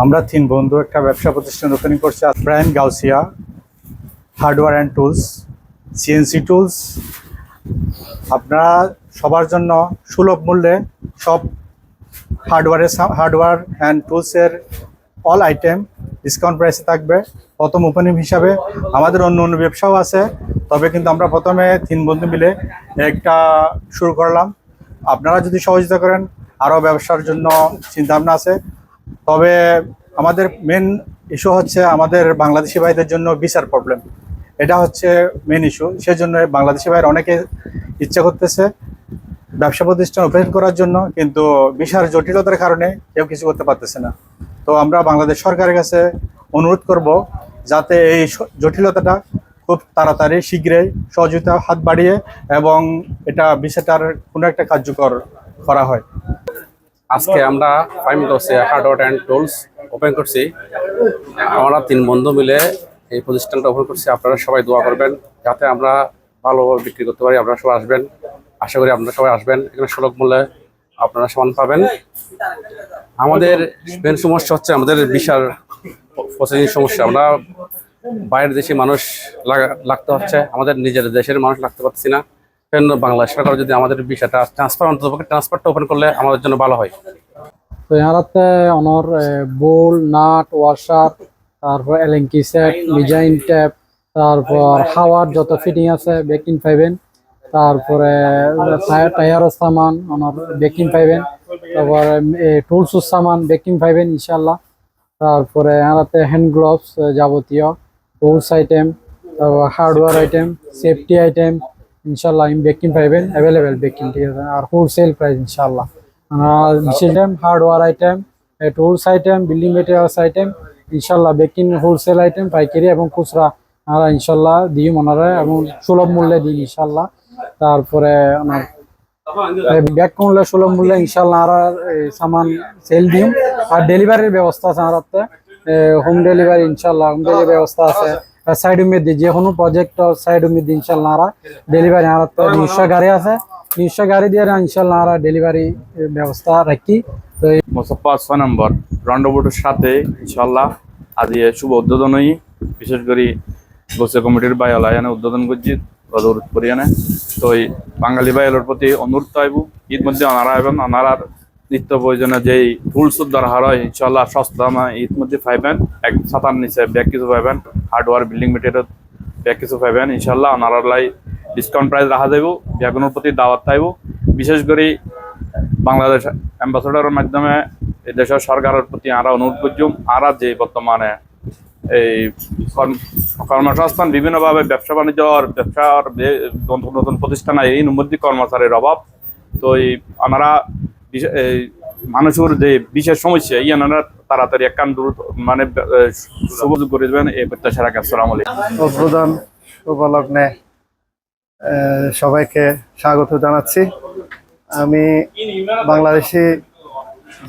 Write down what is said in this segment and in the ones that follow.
আমরা তিন বন্ধু একটা ব্যবসা প্রতিষ্ঠান ওপেনিং করছি Brian Gausia, hardware and tools CNC tools. আপনারা সবার জন্য সুলভ মূল্যে সব হার্ডওয়্যারের হার্ডওয়্যার অ্যান্ড টুলসের অল আইটেম ডিসকাউন্ট প্রাইসে থাকবে। প্রথম ওপেনিং হিসাবে আমাদের অন্য অন্য ব্যবসাও আছে, তবে কিন্তু আমরা প্রথমে তিন বন্ধু মিলে একটা শুরু করলাম। আপনারা যদি সহযোগিতা করেন, আরও ব্যবসার জন্য চিন্তাভাবনা আছে। তবে আমাদের মেন ইস্যু হচ্ছে আমাদের বাংলাদেশি ভাইদের জন্য ভিসার প্রবলেম এটা হচ্ছে মেন ইস্যু সেজন্য বাংলাদেশি ভাইয়ের অনেকে ইচ্ছা করতেছে ব্যবসা প্রতিষ্ঠান ওপেন করার জন্য, কিন্তু ভিসার জটিলতার কারণে কেউ কিছু করতে পারতেছে না। তো আমরা বাংলাদেশ সরকারের কাছে অনুরোধ করব যাতে এই জটিলতাটা খুব তাড়াতাড়ি, শীঘ্রই সহযোগিতা হাত বাড়িয়ে এবং এটা ভিসাটার কোনো একটা কার্যকর করা হয়। আজকে আমরা ফাইম গসে হার্ডওয়ার অ্যান্ড টুলস ওপেন করছি। আমরা তিন বন্ধু মিলে এই প্রতিষ্ঠানটা ওপেন করছি। আপনারা সবাই দোয়া করবেন যাতে আমরা ভালোভাবে বিক্রি করতে পারি। আপনারা সবাই আসবেন। আশা করি আপনারা সবাই আসবেন। এখানে সুলভ মূল্যে আপনারা সমান পাবেন। আমাদের মেন সমস্যা হচ্ছে আমাদের বিশাল প্রসেসিং সমস্যা। আমরা বাইরের দেশি মানুষ লাগা- লাগতে হচ্ছে। আমাদের নিজের দেশের মানুষ লাগতে পারছি না। বাংলাদেশ সরকার যদি আমাদের বিষয়টা ট্রান্সফার অন্তত ট্রান্সফারটা ওপেন করলে আমাদের জন্য ভালো হয়। তো ইয়াতে অনর বোল নাট ওয়াশার তারপর এলেঙ্কি সেট ডিজাইন ট্যাপ তারপর হাওয়ার যত ফিটিং আছে বেকিং পাইবেন তারপরে টায়ারের সামান অনর বেকিং পাইবেন তারপরে টুলসুর সামান বেকিং পাইবেন ইনশাল্লাহ তারপরে ইয়াতে হ্যান্ড গ্লোভস যাবতীয় টুলস আইটেম তারপর হার্ডওয়্যার আইটেম সেফটি আইটেম ইনশাল্লাহ বেকিং পাইবেন অ্যাভেলেবেল বেকিং ঠিক আছে? আর হোলসেল প্রাইস ইনশাল্লাহ item hardware item tools item building materials item ইনশাল্লাহ বেকিং হোলসেল আইটেম পাইকারি এবং খুচরা, আমরা ইনশাল্লাহ দিই ওনারা এবং সুলভ মূল্যে দিই ইনশাল্লাহ তারপরে আমার ব্যাগ মূল্যে সুলভ মূল্যে ইনশাল্লাহ আর সামান সেল দিই আর ডেলিভারির ব্যবস্থা আছে আমার হোম ডেলিভারি ইনশাল্লাহ হোম ডেলিভারি ব্যবস্থা আছে। সাইড উমেদ যে কোনো প্রজেক্ট সাইড উমেদ ইনশাল্লাহ আর ডেলিভারি আর নিজস্ব গাড়ি আছে। নিজস্ব গাড়ি দিয়ে ইনশাল্লাহ আর ডেলিভারি ব্যবস্থা রাখি। তো মোসাফা ছয় নম্বর রন্ডবোর্ডের সাথে ইনশাল্লাহ আজ শুভ উদ্বোধনই বিশেষ করে গোসে কমিটির বাইল আয়ানে উদ্বোধন করছি অনুরোধ করি আনে তো এই বাঙালি বাইলের প্রতি অনুরোধ আইব ঈদ মধ্যে অনারা এবং অনারার নিত্য প্রয়োজনে যেই টুলস দরকার হয় ইনশাল্লাহ সস্তা মা ঈদ মধ্যে পাইবেন এক ছাতার নিচে ব্যাগ কিছু পাইবেন হার্ডওয়্যার বিল্ডিং মেটেরিয়াল ব্যাগ কিছু পাইবেন ইনশাল্লাহ অনারার লাই ডিসকাউন্ট প্রাইস রাখা যাইব ব্যাগুনের প্রতি দাওয়াত থাইব বিশেষ করে বাংলাদেশ অ্যাম্বাসেডরের মাধ্যমে এই দেশের সরকারের প্রতি আমরা অনুরোধ করছি আমরা যে বর্তমানে এই কর্মসংস্থান বিভিন্নভাবে ব্যবসা বাণিজ্যর ব্যবসার নতুন নতুন প্রতিষ্ঠান, এই মধ্যে কর্মচারীর অভাব। তো এই আমরা মানুষের যে বিশেষ সমস্যা, এই আনারা তাড়াতাড়ি একখান দূর মানে সুযোগ করে দেবেন। এই প্রত্যাশা রাখি আলাইকুম। উদ্বোধন উপলগ্নে সবাইকে স্বাগত জানাচ্ছি। আমি বাংলাদেশি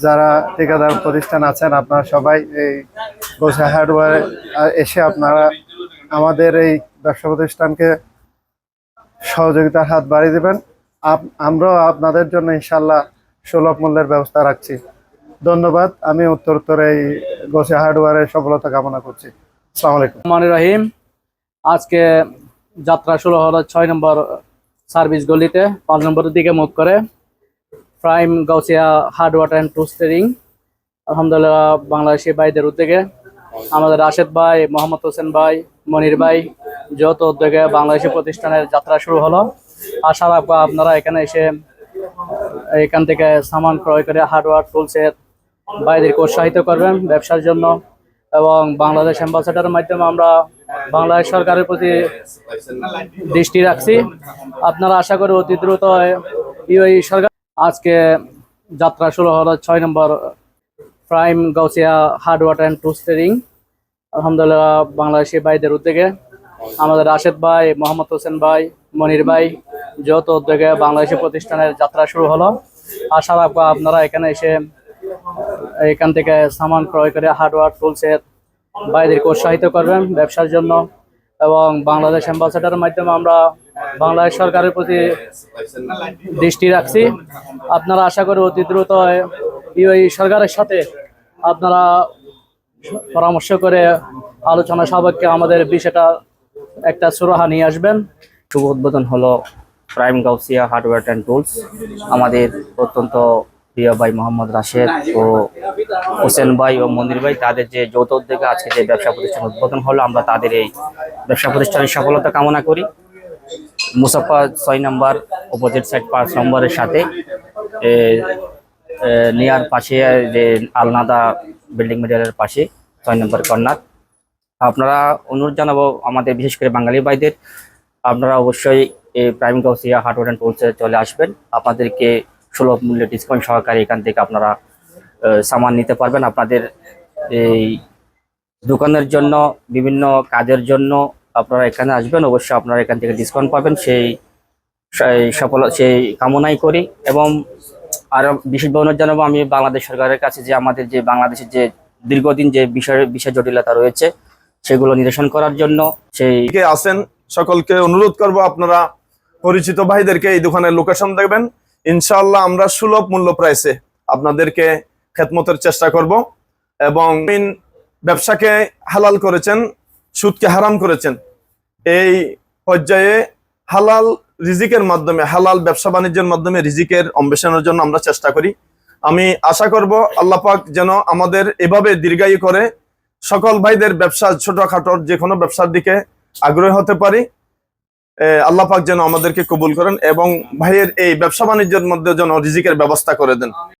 যারা ঠিকাদার প্রতিষ্ঠান আছেন, আপনারা সবাই এই গোসা হার্ডওয়্যার এসে আপনারা আমাদের এই ব্যবসা প্রতিষ্ঠানকে সহযোগিতার হাত বাড়িয়ে দেবেন। আমরাও আপনাদের জন্য ইনশাল্লাহ সুলভ মূল্যের ব্যবস্থা রাখছি। ধন্যবাদ। আমি উত্তর উত্তর এই গোসা হার্ডওয়ারের সফলতা কামনা করছি। আসসালামু আলাইকুম। রহিম। আজকে যাত্রা শুরু হলো ছয় নম্বর সার্ভিস গলিতে, পাঁচ নম্বরের দিকে মুখ করে। Prime Gausia hardware and টু স্টেরিং। আলহামদুলিল্লাহ, বাংলাদেশি ভাইদের উদ্যোগে। আমাদের রাশেদ ভাই, মোহাম্মদ হোসেন ভাই, মনির ভাই যত উদ্যোগে বাংলাদেশি প্রতিষ্ঠানের যাত্রা শুরু হলো। আশা রাখব আপনারা এখানে এসে এখান থেকে সামান ক্রয় করে হার্ডওয়্যার টুলসের ভাইদেরকে উৎসাহিত করবেন ব্যবসার জন্য এবং বাংলাদেশ অ্যাম্বাসেডারের মাধ্যমে আমরা বাংলাদেশ সরকারের প্রতি দৃষ্টি রাখছি। আপনারা আশা করি অতি দ্রুত ইউএই সরকার আজকে যাত্রা শুরু হলো ছয় নম্বর প্রাইম গাউসিয়া হার্ডওয়ার অ্যান্ড টু স্টেরিং আলহামদুলিল্লাহ বাংলাদেশি ভাইদের উদ্যোগে আমাদের রাশেদ ভাই, মোহাম্মদ হোসেন ভাই, মনির ভাই যত উদ্যোগে বাংলাদেশি প্রতিষ্ঠানের যাত্রা শুরু হলো, আশা রাখব আপনারা এখানে এসে, এখান থেকে সামান ক্রয় করে হার্ডওয়্যার টুলসের ভাইদেরকে উৎসাহিত করবেন ব্যবসার জন্য এবং বাংলাদেশ অ্যাম্বাসেডারের মাধ্যমে আমরা বাংলাদেশ সরকারের প্রতি দৃষ্টি রাখছি। আপনারা আশা করি অতি দ্রুত ইউএই সরকারের সাথে আপনারা পরামর্শ করে আলোচনা সাপেক্ষে আমাদের বিষয়টা একটা সুরাহা নিয়ে আসবেন। শুভ উদ্বোধন হলো। Prime Gausia hardware and tools, আমাদের অত্যন্ত প্রিয় ভাই মোহাম্মদ রাশেদ ও হোসেন ভাই ও মন্দির ভাই, তাদের যে যৌথ উদ্যোগে আজকে যে ব্যবসা প্রতিষ্ঠান উদ্বোধন হলো, আমরা তাদের এই ব্যবসা প্রতিষ্ঠানের সফলতা কামনা করি। মুসাফা ছয় নম্বর অপোজিট সাইড পাঁচ নম্বরের সাথে নিয়ার পাশে, যে আলনাদা বিল্ডিং মেটেরিয়ালের পাশে, ছয় নম্বর কর্নার। আপনারা অনুরোধ জানাব আমাদের বিশেষ করে বাঙালি ভাইদের, আপনারা অবশ্যই প্রাইম গাউসিয়া হার্ডওয়্যার অ্যান্ড টুলসে চলে আসবেন। আপনাদেরকে সুলভ মূল্যে ডিসকাউন্ট সহকারে এখান থেকে আপনারা সামান নিতে পারবেন। আপনাদের এই দোকানের জন্য, বিভিন্ন কাজের জন্য আপনারা এখানে আসবেন। অবশ্যই আপনারা এখান থেকে ডিসকাউন্ট পাবেন। সেই সফল, সেই কামনাই করি। এবং আরও বিশেষভাবে জানাব, আমি বাংলাদেশ সরকারের কাছে যে আমাদের যে বাংলাদেশের যে দীর্ঘদিন যে বিষয় বিষয় জটিলতা রয়েছে, সেগুলো নিরসন করার জন্য সেই কে আছেন সকলকে অনুরোধ করব আপনারা পরিচিত ভাইদেরকে এই দোকানের লোকেশন দেখবেন। ইনশাআল্লাহ আমরা সুলভ মূল্য প্রাইসে আপনাদেরকে খেদমতের চেষ্টা করব এবং ব্যবসাকে হালাল করেছেন, সুদকে হারাম করেছেন। এই পর্যায়ে হালাল রিজিকের মাধ্যমে, হালাল ব্যবসা বাণিজ্যের মাধ্যমে রিজিকের অন্বেষণের জন্য আমরা চেষ্টা করি। আমি আশা করব আল্লাহ পাক যেন আমাদের এভাবে দীর্ঘায়ু করে সকল ভাইদের ব্যবসা ছোটখাটোর যে কোনো ব্যবসার দিকে আগ্রহী হতে পারি। আল্লাহ পাক যেন আমাদেরকে কবুল করেন এবং ভাইয়ের এই ব্যবসা বাণিজ্যের মধ্যে যেন রিজিকের ব্যবস্থা করে দেন।